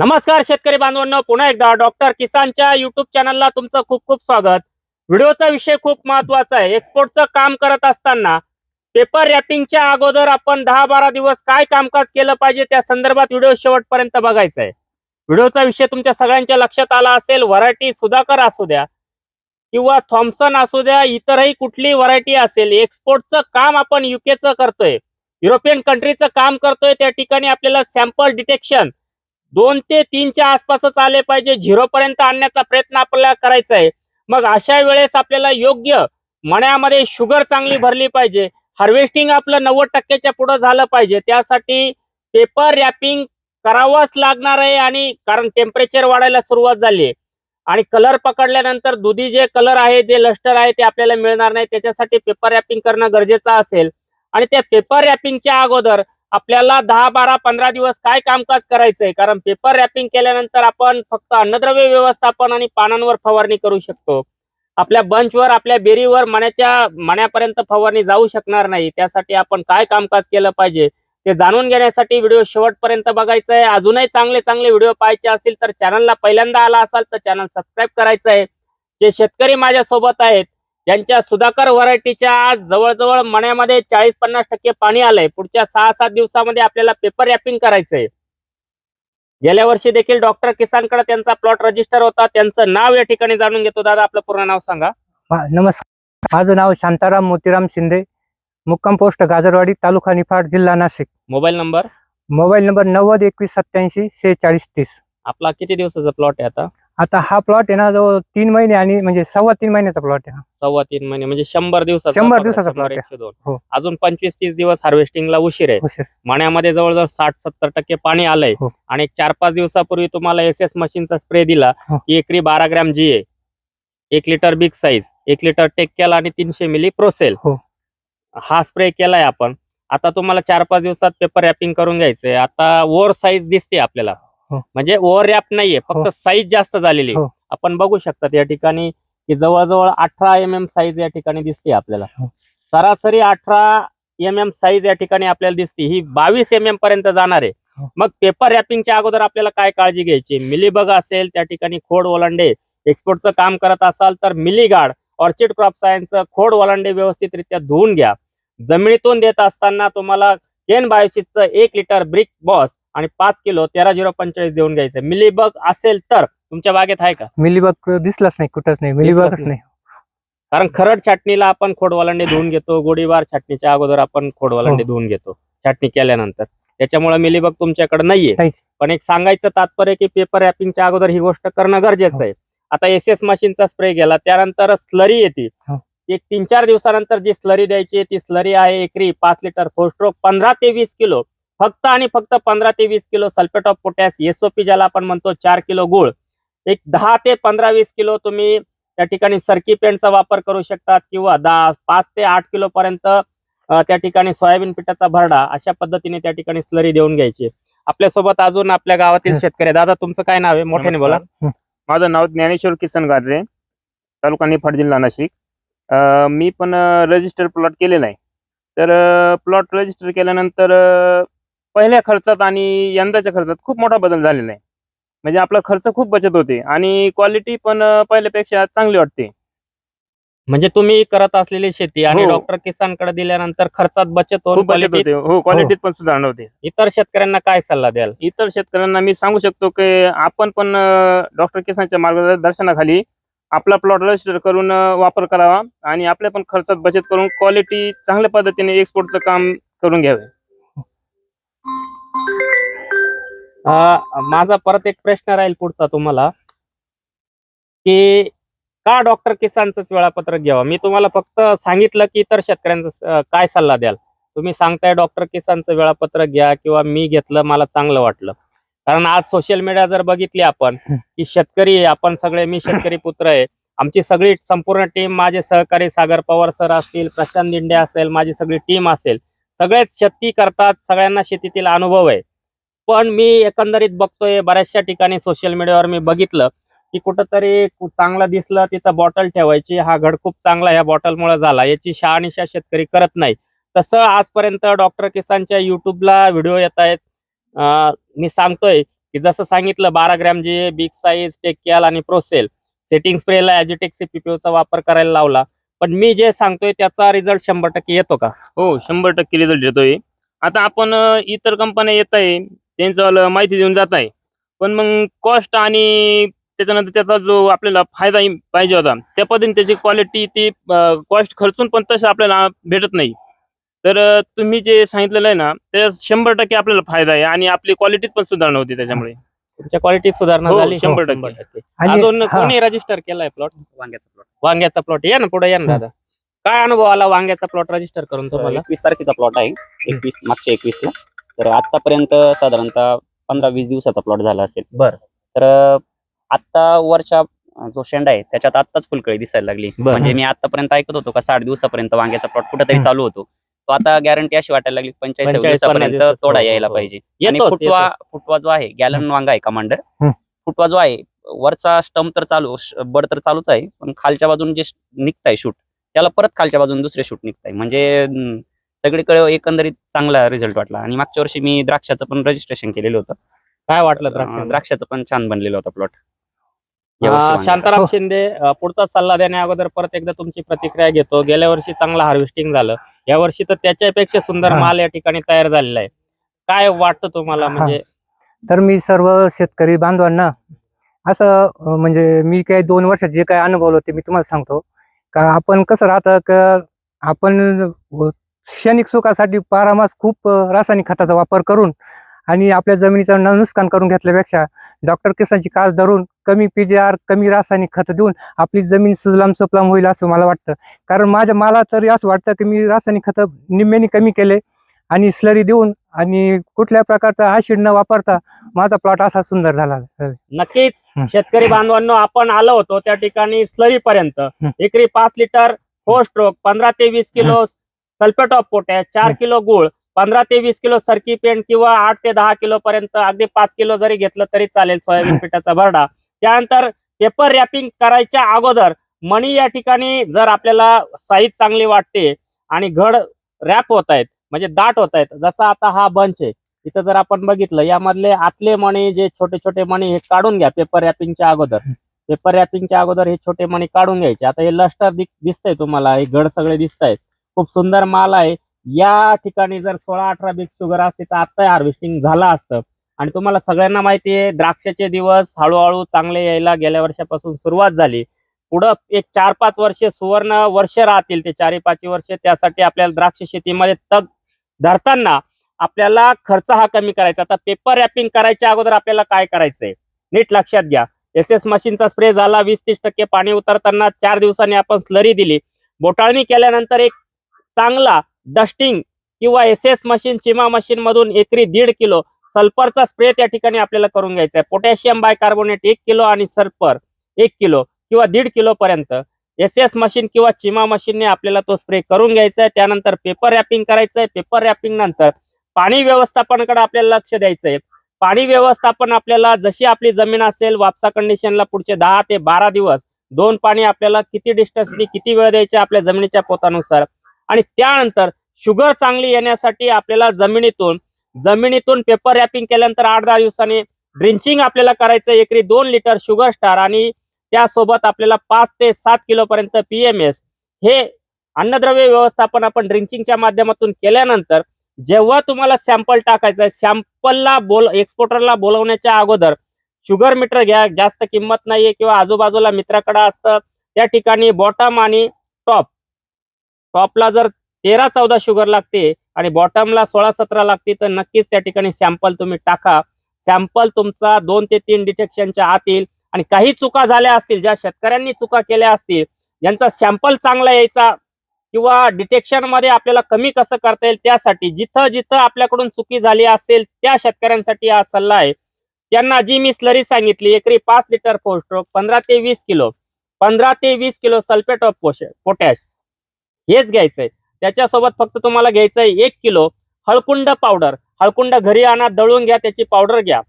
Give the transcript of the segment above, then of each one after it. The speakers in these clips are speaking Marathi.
नमस्कार शेतकरी बांधवांना पुन्हा एकदा डॉक्टर किसानच्या युट्यूब चॅनलला तुमचं खूप खूप स्वागत. व्हिडिओचा विषय खूप महत्त्वाचा आहे. एक्सपोर्टचं काम करत असताना पेपर रॅपिंगच्या अगोदर आपण दहा बारा दिवस काय कामकाज केलं पाहिजे त्या संदर्भात व्हिडिओ शेवटपर्यंत बघायचा आहे. व्हिडिओचा विषय तुमच्या सगळ्यांच्या लक्षात आला असेल व्हरायटी सुधाकर असू द्या किंवा थॉम्सन असू द्या इतरही कुठली व्हरायटी असेल एक्सपोर्टचं काम आपण युकेचं करतोय. युरोपियन कंट्रीचं काम करतोय त्या ठिकाणी आपल्याला सॅम्पल डिटेक्शन दोन ते तीनच्या आसपासच आले पाहिजे. झिरो पर्यंत आणण्याचा प्रयत्न आपल्याला करायचा आहे. मग अशा वेळेस आपल्याला योग्य मण्यामध्ये शुगर चांगली भरली पाहिजे. हार्वेस्टिंग आपलं नव्वद टक्क्याच्या पुढं झालं पाहिजे. त्यासाठी पेपर रॅपिंग करावंच लागणार आहे आणि कारण टेम्परेचर वाढायला सुरुवात झाली आहे. आणि कलर पकडल्यानंतर दुधी जे कलर आहे जे लस्टर आहे ते आपल्याला मिळणार नाही. त्याच्यासाठी पेपर रॅपिंग करणं गरजेचं असेल. आणि त्या पेपर रॅपिंगच्या अगोदर आपल्याला दहा बारा पंधरा दिवस काय कामकाज करायचंय? कारण पेपर रॅपिंग केल्यानंतर आपण फक्त अन्नद्रव्य व्यवस्थापन आणि पानांवर फवारणी करू शकतो. आपल्या बंचवर आपल्या बेरीवर मण्याच्या मण्यापर्यंत फवारणी जाऊ शकणार नाही. त्यासाठी आपण काय कामकाज केलं पाहिजे? ते जाणून घेण्यासाठी व्हिडिओ शेवटपर्यंत बघायचा आहे अजूनही चांगले चांगले व्हिडिओ पाहायचे असतील तर चॅनलला पहिल्यांदा आला असाल तर चॅनल सबस्क्राईब करायचं आहे जे शेतकरी माझ्या सोबत आहेत ज्यांच्या सुधाकर व्हरायटीच्या आज जवळजवळ मण्यामध्ये चाळीस पन्नास टक्के पाणी आलंय. पुढच्या सहा सात दिवसामध्ये आपल्याला पेपर रॅपिंग करायचंय. गेल्या वर्षी देखील डॉक्टर किसानकडे त्यांचा प्लॉट रजिस्टर होता. त्यांचं नाव या ठिकाणी जाणून घेतो. दादा आपलं पूर्ण नाव सांगा. नमस्कार. माझं नाव शांताराम मोतीराम शिंदे. मुक्काम पोस्ट गाजरवाडी तालुका निफाड जिल्हा Nashik. Mobile number? Mobile number नव्वद एकवीस सत्याऐंशी शेहेचाळीस तीस. आपला किती दिवसाचा प्लॉट आहे आता? आता हा प्लॉट आहे ना जो तीन महिने आणि म्हणजे सव्वा तीन महिन्याचा प्लॉट आहे हा. सव्वा तीन महिने म्हणजे शंभर दिवसाचा शंभर दिवसाचा plot आहे. हो. अजून पंचवीस तीस दिवस हार्वेस्टिंगला उशीर आहे हो सर मण्यामध्ये जवळजवळ साठ सत्तर टक्के पाणी आलंय हो. आणि एक चार पाच दिवसापूर्वी तुम्हाला एस एस मशीनचा स्प्रे दिला हो. की एकरी बारा ग्रॅम जी आहे एक लिटर बिग साईज एक लिटर टेक्केल आणि तीनशे मिली प्रोसेल हो. हा स्प्रे केलाय आपण आता तुम्हाला चार पाच दिवसात पेपर रॅपिंग करून घ्यायचंय आता ओव्हर साईज दिसते आपल्याला हो. म्हणजे ओव्हर रॅप नाहीये फक्त साईज जास्त झालेली आहे. हो. आपण बघू शकतात या ठिकाणी की जवळजवळ अठरा एम एम साईज या ठिकाणी दिसते आपल्याला हो. सरासरी अठरा एम एम साईज या ठिकाणी आपल्याला दिसते ही बावीस एम एम पर्यंत जाणार आहे हो. मग पेपर रॅपिंगच्या अगोदर आपल्याला काय काळजी घ्यायची मिलीबग असेल त्या ठिकाणी खोड ओलांडे एक्सपोर्टचं काम करत असाल तर मिलीगार्ड ऑर्चिड क्रॉप सायन्सचं खोड ओलांडे व्यवस्थितरित्या धुवून घ्या जमिनीतून देत असताना तुम्हाला केन बायोसिसचं एक लिटर ब्रिक बॉस आणि पाच किलो तेरा झिरो पंचेचाळीस देऊन घ्यायचं. मिलीबग असेल तर तुमच्या बागेत आहे का? मिलीबग दिसलाच नाही कुठंच नाही मिलीबगच नाही. कारण खरड छाटणीला आपण खोडवालांडे धुवून घेतो गोडीबार छाटणीच्या अगोदर आपण खोडवालांडे हो. धुवून घेतो छाटणी केल्यानंतर. त्याच्यामुळे मिलीबग तुमच्याकडे नाहीये. पण एक सांगायचं तात्पर्य की पेपर रॅपिंगच्या अगोदर ही गोष्ट करणं गरजेचं हो. आहे. आता एस एस मशीनचा स्प्रे गेला त्यानंतर स्लरी येते. हो. एक तीन चार दिवसानंतर जी स्लरी द्यायची ती स्लरी आहे एकरी पाच लिटर फोस्ट्रोक पंधरा ते वीस किलो. फक्त आणि फक्त पंधरा ते वीस kilo sulphate of potash SOP ज्याला आपण म्हणतो चार किलो गुळ. एक दहा ते पंधरा वीस किलो तुम्ही त्या ठिकाणी सरकी पेंटचा वापर करू शकतात किंवा दहा पाच ते आठ किलो पर्यंत अ, त्या ठिकाणी सोयाबीन पिठाचा भरडा अशा पद्धतीने त्या ठिकाणी स्लरी देऊन घ्यायची आपल्यासोबत अजून आपल्या गावातील. शेतकरी. दादा तुमचं काय नाव आहे? मोठ्याने बोला. माझं नाव ज्ञानेश्वर किसन गाजरे तालुका निफाड जिल्हा नाशिक. मी पण रजिस्टर प्लॉट केलेला आहे तर प्लॉट रजिस्टर केल्यानंतर पहिल्या खर्चात आणि यंदाच्या खर्चात खूप मोठा बदल झालेला आहे. म्हणजे आपला खर्च खूप बचत होते आणि क्वालिटी पण पहिल्यापेक्षा चांगली वाटते. म्हणजे तुम्ही करत असलेली शेती आणि हो. डॉक्टर किसानकडे दिल्यानंतर खर्चात बचत होऊन खूप बचत quality- होते. हो क्वालिटीत पण सुधारणा होते. इतर शेतकऱ्यांना काय सल्ला द्याल? इतर शेतकऱ्यांना मी सांगू शकतो की आपण पण डॉक्टर किसानच्या मार्गदर्शनाखाली आपला प्लॉट रजिस्टर करून वापर करावा आणि आपल्या पण खर्चात बचत करून क्वालिटी चांगल्या पद्धतीने एक्सपोर्टचं काम करून घ्यावे. माझा परत एक प्रश्न राहील पुढचा तुम्हाला. की का डॉक्टर किसानचंच वेळापत्रक घ्यावं? मी तुम्हाला फक्त सांगितलं की इतर शेतकऱ्यांचा काय सल्ला द्याल? तुम्ही सांगताय डॉक्टर किसानचं वेळापत्रक घ्या किंवा मी घेतलं मला चांगलं वाटलं. कारण आज सोशल मीडिया जर बघितली आपण की शेतकरी आहे, आपण सगळे मी शेतकरी पुत्र आहे. आमची सगळी संपूर्ण टीम माझे सहकारी सागर पवार सर असतील प्रशांत दिंडे असेल माझी सगळी टीम असेल. सगळेच शेती करतात सगळ्यांना शेतीतील अनुभव आहे. पण मी एकंदरीत बघतोय बऱ्याचशा ठिकाणी सोशल मीडियावर मी बघितलं की कुठंतरी चांगलं दिसलं तिथं बॉटल ठेवायची. हा घड खूप चांगला या बॉटलमुळे झाला. याची शहानिशा शेतकरी करत नाही. तसं आजपर्यंत डॉक्टर किसानच्या युट्यूबला व्हिडिओ येत आहेत. मी सांगतोय की जसं सांगितलं बारा ग्रॅम जे बिग साईज टेकियाल आणि प्रोसेल सेटिंग स्प्रेला ॲजिटेक्स पीपीओचा वापर करायला लावला. पण मी जे सांगतोय त्याचा रिझल्ट शंभर टक्के येतो का? हो शंभर टक्के रिझल्ट येतोय. आता आपण इतर कंपन्या येत आहे त्यांचं माहिती देऊन जात आहे. पण मग कॉस्ट आणि त्याच्यानंतर त्याचा जो आपल्याला फायदा पाहिजे होता त्या पद्धतीने त्याची क्वालिटी ती कॉस्ट खर्चून पण तसं आपल्याला भेटत नाही. तर तुम्ही जे सांगितलेलं आहे ना त्याच्यात शंभर टक्के आपल्याला फायदा आहे आणि आपली क्वालिटीत पण सुधारणा होती त्याच्यामुळे. तुमच्या क्वालिटी सुधारणा हो, झाली. शंभर टक्के. आणि अजून हा, कोणी रजिस्टर केलाय प्लॉट वांग्याचा प्लॉट वांग्याचा प्लॉट या ना पुढे या ना दादा. काय अनुभव आला वांग्याचा प्लॉट रजिस्टर करून तुम्हाला? एकवीस तारखेचा प्लॉट आहे. एकवीस मागच्या एकवीस ला तर आतापर्यंत साधारणतः पंधरा वीस दिवसाचा प्लॉट झाला असेल. बर. तर आता वरच्या अं, जो शेंडा आहे त्याच्यात आत्ताच फुलकळी दिसायला लागली. बर. म्हणजे मी आतापर्यंत ऐकत होतो का साठ दिवसापर्यंत वांग्याचा प्लॉट कुठेतरी. चालू होतो. तो आता गॅरंटी अशी वाटायला लागली पंचेचाळीस 45 दिवसापर्यंत दिवसात. तोडा हो, हो, यायला हो. पाहिजे आणि फुटवा. फुटवा जो आहे गॅलन वांगा आहे कमांडर. फुटवा जो आहे वरचा स्टंप तर चालू बड तर चालूच आहे पण खालच्या बाजून जे निघताय शूट त्याला परत खालच्या बाजून दुसरे शूट निघताय म्हणजे अं, सगळीकडे एकंदरीत चांगला रिझल्ट वाटला आणि मागच्या वर्षी मी द्राक्षाचं पण रजिस्ट्रेशन केलेलं होतं काय वाटलं द्राक्षाचं पण छान बनलेलं होतं प्लॉट शांताराम हो. शिंदे अं, पुढचा सल्ला देण्या अगोदर परत एकदा तुमची प्रतिक्रिया घेतो गेल्या वर्षी चांगलं हार्वेस्टिंग झालं या वर्षी तर त्याच्यापेक्षा सुंदर हा. माल या ठिकाणी तयार झालेला आहे काय वाटतं तुम्हाला हा. म्हणजे तर मी सर्व शेतकरी बांधवांना असं अं, म्हणजे मी काय दोन वर्षात जे काय अनुभवलं ते मी तुम्हाला सांगतो का आपण कसं राहतं का आपण व- क्षणिक सुखासाठी पारामास खूप अं, रासायनिक खताचा वापर करून आणि आपल्या जमिनीचं न- नुकसान करून घेतल्यापेक्षा डॉक्टर किसानची कास धरून कमी पीजीआर कमी रासायनिक खत देऊन आपली जमीन सुजलाम सुफलाम होईल असं मला वाटतं कारण माझ्या मला तरी असं वाटतं की मी रासायनिक खत निम्म्याने कमी केले आणि स्लरी देऊन आणि कुठल्या प्रकारचा ऍसिड न वापरता माझा प्लॉट असा सुंदर झाला नक्कीच हं. शेतकरी बांधवांनो आपण आलो होतो त्या ठिकाणी स्लरी पर्यंत हं. एकरी पाच लिटर फोर स्ट्रोक पंधरा ते वीस किलो सल्फेट ऑफ पोटॅश चार हं. किलो गुळ पंधरा ते वीस किलो सरकी पेंट किंवा आठ ते दहा किलो पर्यंत अगदी पाच किलो जरी घेतलं तरी चालेल सोयाबीन पिठाचा भरडा त्यानंतर पेपर रॅपिंग करायच्या अगोदर मणी या ठिकाणी जर आपल्याला साईज चांगली वाटते आणि घड रॅप होत आहेत म्हणजे दाट होत आहेत जसा आता हा बंच आहे इथं जर आपण बघितलं यामधले आतले मणी जे छोटे छोटे मणी हे काढून घ्या पेपर रॅपिंगच्या अगोदर. पेपर रॅपिंगच्या अगोदर हे छोटे मणी काढून घ्यायचे. आता हे लस्टर दिसतंय तुम्हाला हे घड सगळे दिसत आहेत खूप सुंदर माल आहे. या ठिकाणी जर सोळा अठरा बिग शुगर असते तर आता हार्वेस्टिंग झालं असतं. आणि तुम्हाला सगळ्यांना माहिती आहे द्राक्षाचे दिवस हळूहळू चांगले यायला गेल्या वर्षापासून सुरुवात झाली. पुढं एक चार पाच वर्षे सुवर्ण वर्ष राहतील ते चारी पाच वर्षे. त्यासाठी आपल्याला द्राक्ष शेतीमध्ये तग धरताना आपल्याला खर्च हा कमी करायचा. आता पेपर रॅपिंग करायच्या अगोदर आपल्याला काय करायचंय? नीट लक्षात घ्या. एस एस मशीनचा स्प्रे झाला वीस तीस टक्के पाणी उतरताना चार दिवसांनी आपण स्लरी दिली. बोटाळणी केल्यानंतर एक चांगला डस्टिंग किंवा एस एस मशीन चिमा मशीन मधून एकरी दीड किलो सल्फरचा स्प्रे त्या ठिकाणी आपल्याला करून घ्यायचा आहे. पोटॅशियम बायकार्बोनेट एक किलो आणि सल्फर एक किलो किंवा दीड किलो पर्यंत. एस एस मशीन किंवा चिमा मशीनने आपल्याला तो स्प्रे करून घ्यायचा आहे. त्यानंतर पेपर रॅपिंग करायचं आहे. पेपर रॅपिंग नंतर पाणी व्यवस्थापनाकडे आपल्याला लक्ष द्यायचं आहे. पाणी व्यवस्थापन आपल्याला जशी आपली जमीन असेल वापसा कंडिशनला पुढचे दहा ते बारा दिवस दोन पाणी आपल्याला किती डिस्टन्सनी किती वेळ द्यायचे आपल्या जमिनीच्या पोतानुसार. आणि त्यानंतर शुगर चांगली येण्यासाठी आपल्याला जमिनीतून जमिनीतून पेपर रॅपिंग केल्यानंतर आठ दहा दिवसांनी ड्रिंचिंग आपल्याला करायचं एकरी दोन लिटर शुगर स्टार आणि त्यासोबत आपल्याला पाच ते सात किलो पर्यंत पीएमएस हे अन्नद्रव्य व्यवस्थापन आपण ड्रिंचिंगच्या माध्यमातून केल्यानंतर जेव्हा तुम्हाला सॅम्पल टाकायचं आहे सॅम्पलला बोल एक्सपोर्टरला बोलवण्याच्या अगोदर शुगर मीटर घ्या जास्त किंमत नाहीये किंवा आजूबाजूला मित्राकडे असतं त्या ठिकाणी बॉटम आणि टॉप टॉपला जर तेरा चौदा शुगर लागते आणि बॉटमला सोळा सतरा लागते तर नक्कीच त्या ठिकाणी सॅम्पल तुम्ही टाका. सॅम्पल तुमचा दोन ते तीन डिटेक्शनच्या आत येईल. आणि काही चुका झाल्या असतील ज्या शेतकऱ्यांनी चुका केल्या असतील ज्यांचा सॅम्पल चांगला यायचा किंवा डिटेक्शनमध्ये आपल्याला कमी कसं करता येईल त्यासाठी जिथं जिथं आपल्याकडून चुकी झाली असेल त्या शेतकऱ्यांसाठी हा सल्ला आहे. त्यांना जी मी स्लरी सांगितली एकरी पाच लिटर फोर पंधरा ते वीस किलो पंधरा ते वीस किलो सल्फेट ऑफ पोटॅश हेच घ्यायचंय. त्याच्यासोबत फक्त तुम्हाला घ्यायचंय एक किलो हळकुंड पावडर. हळकुंड घरी आणा दळून घ्या त्याची पावडर घ्या.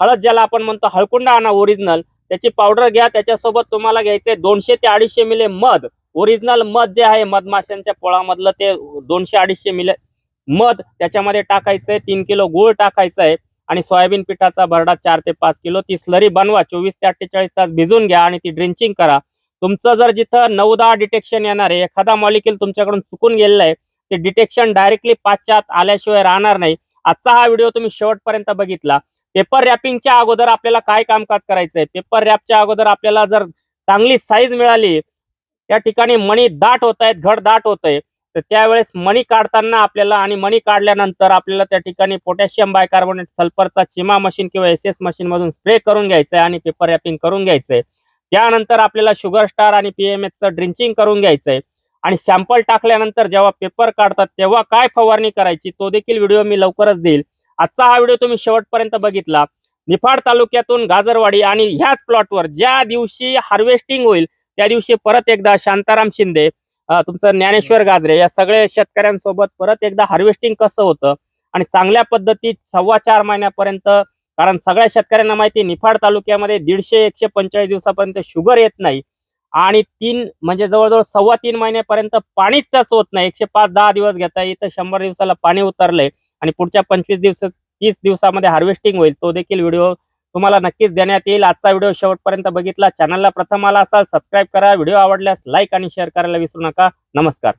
हळद ज्याला आपण म्हणतो हळकुंड आणा ओरिजिनल त्याची पावडर घ्या त्याच्यासोबत तुम्हाला घ्यायचंय दोनशे ते अडीचशे मिले मध. ओरिजिनल मध जे आहे मधमाशांच्या पोळामधलं ते दोनशे अडीचशे मिले मध त्याच्यामध्ये टाकायचंय तीन किलो गुळ टाकायचं आहे आणि सोयाबीन पिठाचा भरडा चार ते पाच किलो. ती स्लरी बनवा चोवीस ते अठ्ठेचाळीस तास भिजून घ्या आणि ती ड्रिंचिंग करा. तुमचं जर जिथं नऊ दहा डिटेक्शन येणार आहे एखादा मॉलिक्युल तुमच्याकडून चुकून गेलेला आहे ते डिटेक्शन डायरेक्टली पाचच्या आत आल्याशिवाय राहणार नाही. आजचा हा व्हिडिओ तुम्ही शेवटपर्यंत बघितला. पेपर रॅपिंगच्या अगोदर आपल्याला काय कामकाज करायचंय? पेपर रॅपच्या अगोदर आपल्याला जर चांगली साईज मिळाली त्या ठिकाणी मणी दाट होत आहेत घड दाट होत आहे. तर त्यावेळेस मणी काढताना आपल्याला आणि मणी काढल्यानंतर आपल्याला त्या ठिकाणी पोटॅशियम बायकार्बोनेट सल्फरचा चिमा मशीन किंवा एस एस मशीन मधून स्प्रे करून घ्यायचा आहे आणि पेपर रॅपिंग करून घ्यायचंय. त्यानंतर आपल्याला शुगर स्टार आणि पीएमएच चं ड्रिंचिंग करून घ्यायचंय. आणि सॅम्पल टाकल्यानंतर जेव्हा पेपर काढतात तेव्हा काय फवारणी करायची तो देखील व्हिडिओ मी लवकरच देईल. आजचा हा व्हिडिओ तुम्ही शेवटपर्यंत बघितला. निफाड तालुक्यातून गाजरवाडी आणि ह्याच प्लॉटवर ज्या दिवशी हार्वेस्टिंग होईल त्या दिवशी परत एकदा शांताराम शिंदे तुमचं ज्ञानेश्वर गाजरे या सगळ्या शेतकऱ्यांसोबत परत एकदा हार्वेस्टिंग कसं होतं? आणि चांगल्या पद्धतीत सव्वा चार महिन्यापर्यंत कारण सगळ्या शेतकऱ्यांना माहिती निफाड तालुक्यामध्ये दीडशे एकशे पंचेचाळीस दिवसापर्यंत शुगर येत नाही. आणि तीन म्हणजे जवळजवळ सव्वा तीन महिन्यापर्यंत पाणीच त्याच होत नाही. एकशे पाच दहा दिवस घेता इथं शंभर दिवसाला पाणी उतरलंय. आणि पुढच्या पंचवीस दिवस तीस दिवसामध्ये हार्वेस्टिंग होईल. तो देखील व्हिडिओ तुम्हाला नक्कीच देण्यात येईल. आजचा व्हिडिओ शेवटपर्यंत बघितला. चॅनलला प्रथम आला असाल सबस्क्राईब करा. व्हिडिओ आवडल्यास लाईक आणि शेअर करायला विसरू नका. नमस्कार.